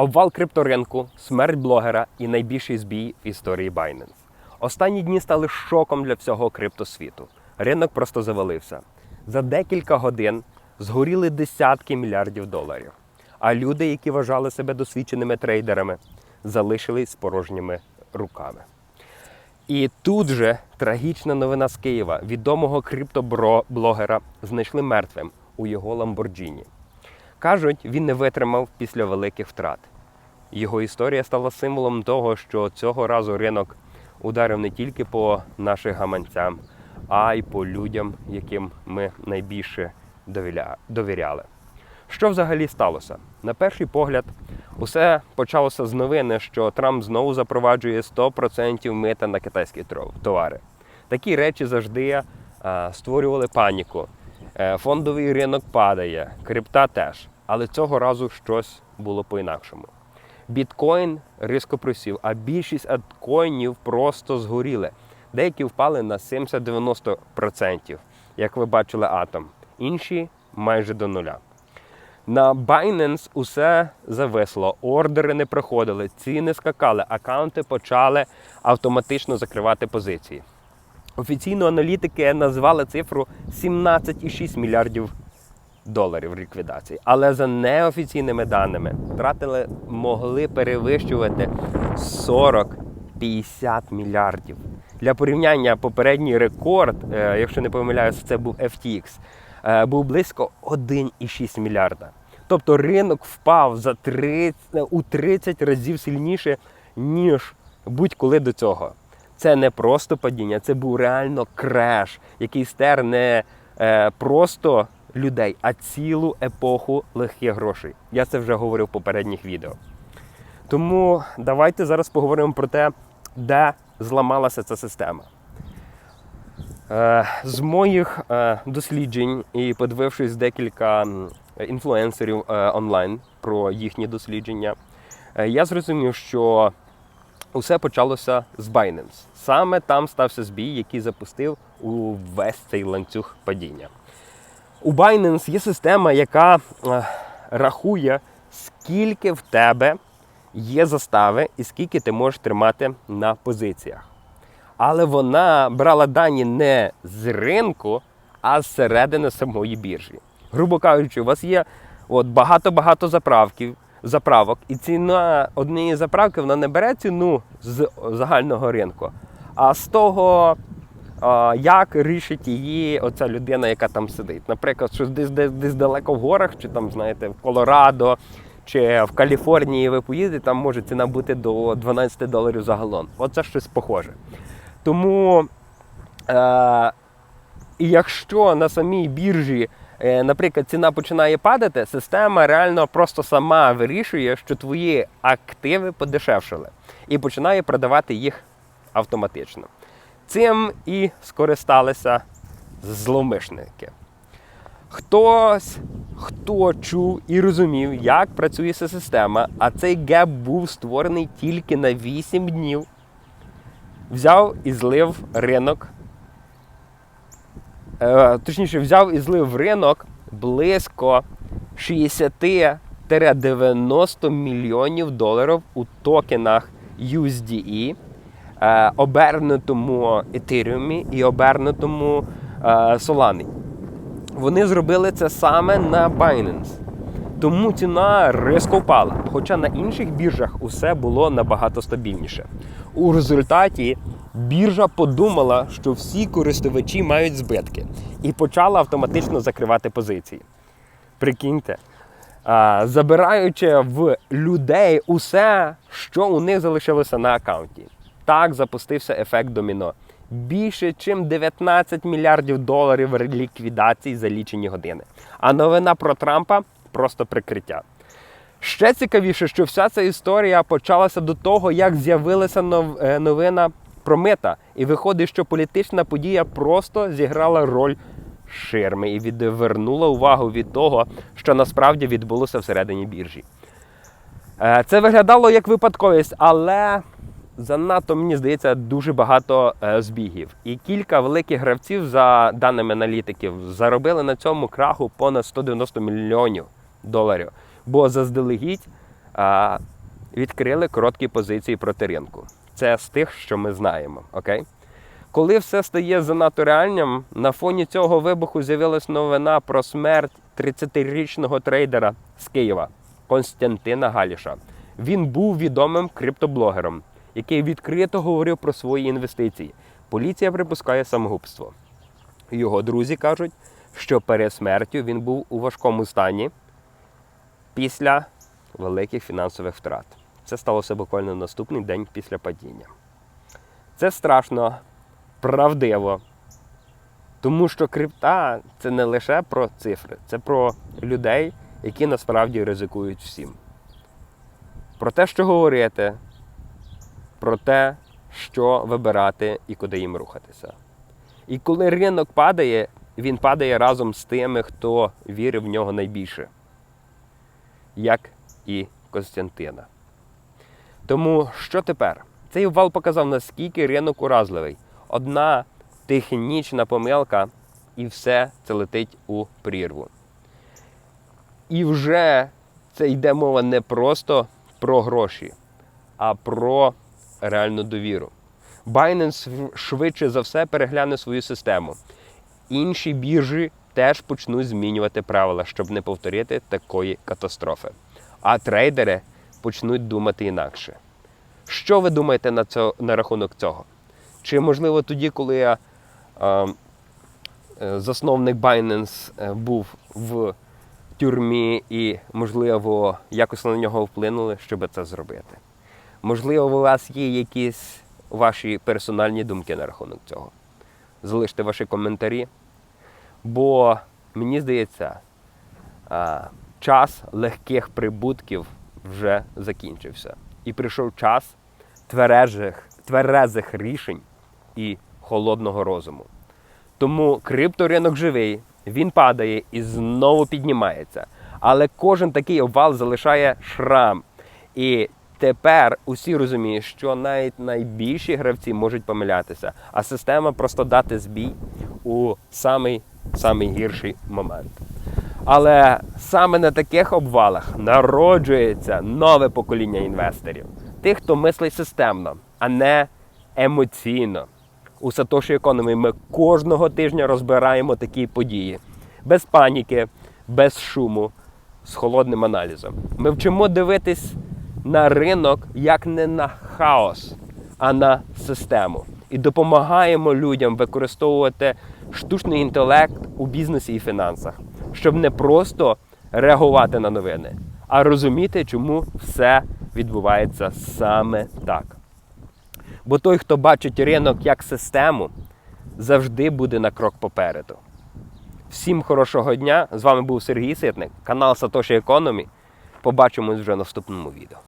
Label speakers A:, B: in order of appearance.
A: Обвал крипторинку, смерть блогера і найбільший збій в історії Binance. Останні дні стали шоком для всього криптосвіту. Ринок просто завалився. За декілька годин згоріли десятки мільярдів доларів. А люди, які вважали себе досвідченими трейдерами, залишились порожніми руками. І тут же трагічна новина з Києва. Відомого криптоблогера знайшли мертвим у його Ламборджіні. Кажуть, він не витримав після великих втрат. Його історія стала символом того, що цього разу ринок ударив не тільки по наших гаманцям, а й по людям, яким ми найбільше довіряли. Що взагалі сталося? На перший погляд, усе почалося з новини, що Трамп знову запроваджує 100% мита на китайські товари. Такі речі завжди а, створювали паніку. Е, Фондовий ринок падає, крипта теж. Але цього разу щось було по-інакшому. Біткоін різко просів, а більшість альткоїнів просто згоріли. Деякі впали на 70-90%, як ви бачили атом, інші майже до нуля. На Binance усе зависло, ордери не проходили, ціни скакали, аккаунти почали автоматично закривати позиції. Офіційно аналітики назвали цифру 17,6 мільярдів доларів ліквідації. Але за неофіційними даними втратили могли перевищувати 40-50 мільярдів. Для порівняння попередній рекорд, е, якщо не помиляюся, це був FTX, е, був близько 1,6 мільярда. Тобто ринок впав за 30, у 30 разів сильніше, ніж будь-коли до цього. Це не просто падіння, це був реально креш, який стер не е, просто людей, а цілу епоху легких грошей. Я це вже говорив в попередніх відео. Тому давайте зараз поговоримо про те, де зламалася ця система. Е, З моїх е, досліджень і подивившись декілька інфлюенсерів е, онлайн про їхні дослідження, я зрозумів, що усе почалося з Binance. Саме там стався збій, який запустив увесь цей ланцюг падіння. У Binance є система, яка е, рахує, скільки в тебе є застави і скільки ти можеш тримати на позиціях. Але вона брала дані не з ринку, а з середини самої біржі. Грубо кажучи, у вас є от багато-багато заправків, заправок, і ціна однієї заправки вона не бере ціну з загального ринку, а з того, як рішить її оця людина, яка там сидить. Наприклад, що десь, десь, десь далеко в горах, чи там, знаєте, в Колорадо, чи в Каліфорнії ви поїдете, там може ціна бути до 12 доларів за галон. Оце щось похоже. Тому, е, якщо на самій біржі, е, наприклад, ціна починає падати, система реально просто сама вирішує, що твої активи подешевшили, і починає продавати їх автоматично. Цим і скористалися зловмишники. Хтось, хто чув і розумів, як працює ця система, а цей геп був створений тільки на 8 днів, взяв і злив ринок. Е, точніше, взяв і злив ринок близько 60-90 мільйонів доларів у токенах USDE, обернутому Ethereum і обернутому е, Solana. Вони зробили це саме на Binance. Тому ціна різко впала. Хоча на інших біржах усе було набагато стабільніше. У результаті біржа подумала, що всі користувачі мають збитки, і почала автоматично закривати позиції. Прикиньте, забираючи в людей усе, що у них залишилося на аккаунті. Так запустився ефект доміно. Більше ніж 19 мільярдів доларів ліквідацій за лічені години. А новина про Трампа просто прикриття. Ще цікавіше, що вся ця історія почалася до того, як з'явилася е, новина про мита. І виходить, що політична подія просто зіграла роль ширми і відвернула увагу від того, що насправді відбулося всередині біржі. Е, Це виглядало як випадковість, але занадто, мені здається, дуже багато е, збігів. І кілька великих гравців, за даними аналітиків, заробили на цьому краху понад 190 мільйонів доларів. Бо заздалегідь відкрили короткі позиції проти ринку. Це з тих, що ми знаємо. Окей? Коли все стає занадто реальним, на фоні цього вибуху з'явилась новина про смерть 30-річного трейдера з Києва Константина Галіша. Він був відомим криптоблогером, який відкрито говорив про свої інвестиції. Поліція припускає самогубство. Його друзі кажуть, що перед смертю він був у важкому стані після великих фінансових втрат. Це сталося буквально наступний день після падіння. Це страшно, правдиво. Тому що крипта це не лише про цифри, це про людей, які насправді ризикують всім. Про те, що говорити, про те, що вибирати і куди їм рухатися. І коли ринок падає, він падає разом з тими, хто вірив в нього найбільше, як і Костянтина. Тому що тепер? Цей вал показав, наскільки ринок уразливий. Одна технічна помилка, і все це летить у прірву. І вже це йде мова не просто про гроші, а про реальну довіру. Binance швидше за все перегляне свою систему. Інші біржі теж почнуть змінювати правила, щоб не повторити такої катастрофи. А трейдери почнуть думати інакше. Що ви думаєте на, цього, на рахунок цього? Чи можливо тоді, коли я, е, засновник Binance е, був в тюрмі і, можливо, якось на нього вплинули, щоб це зробити? Можливо, у вас є якісь ваші персональні думки на рахунок цього? Залиште ваші коментарі. Бо мені здається, час легких прибутків вже закінчився. І прийшов час тверезих, тверезих рішень і холодного розуму. Тому крипторинок живий, він падає і знову піднімається. Але кожен такий обвал залишає шрам. І тепер усі розуміють, що навіть найбільші гравці можуть помилятися, а система просто дати збій у самий, самий гірший момент. Але саме на таких обвалах народжується нове покоління інвесторів, тих, хто мислить системно, а не емоційно. У Satoshi Economy ми кожного тижня розбираємо такі події без паніки, без шуму, з холодним аналізом. Ми вчимо дивитись на ринок як не на хаос, а на систему. І допомагаємо людям використовувати штучний інтелект у бізнесі і фінансах, щоб не просто реагувати на новини, а розуміти, чому все відбувається саме так. Бо той, хто бачить ринок як систему, завжди буде на крок попереду. Всім хорошого дня! З вами був Сергій Ситник, канал Satoshi Economy. Побачимось вже в наступному відео.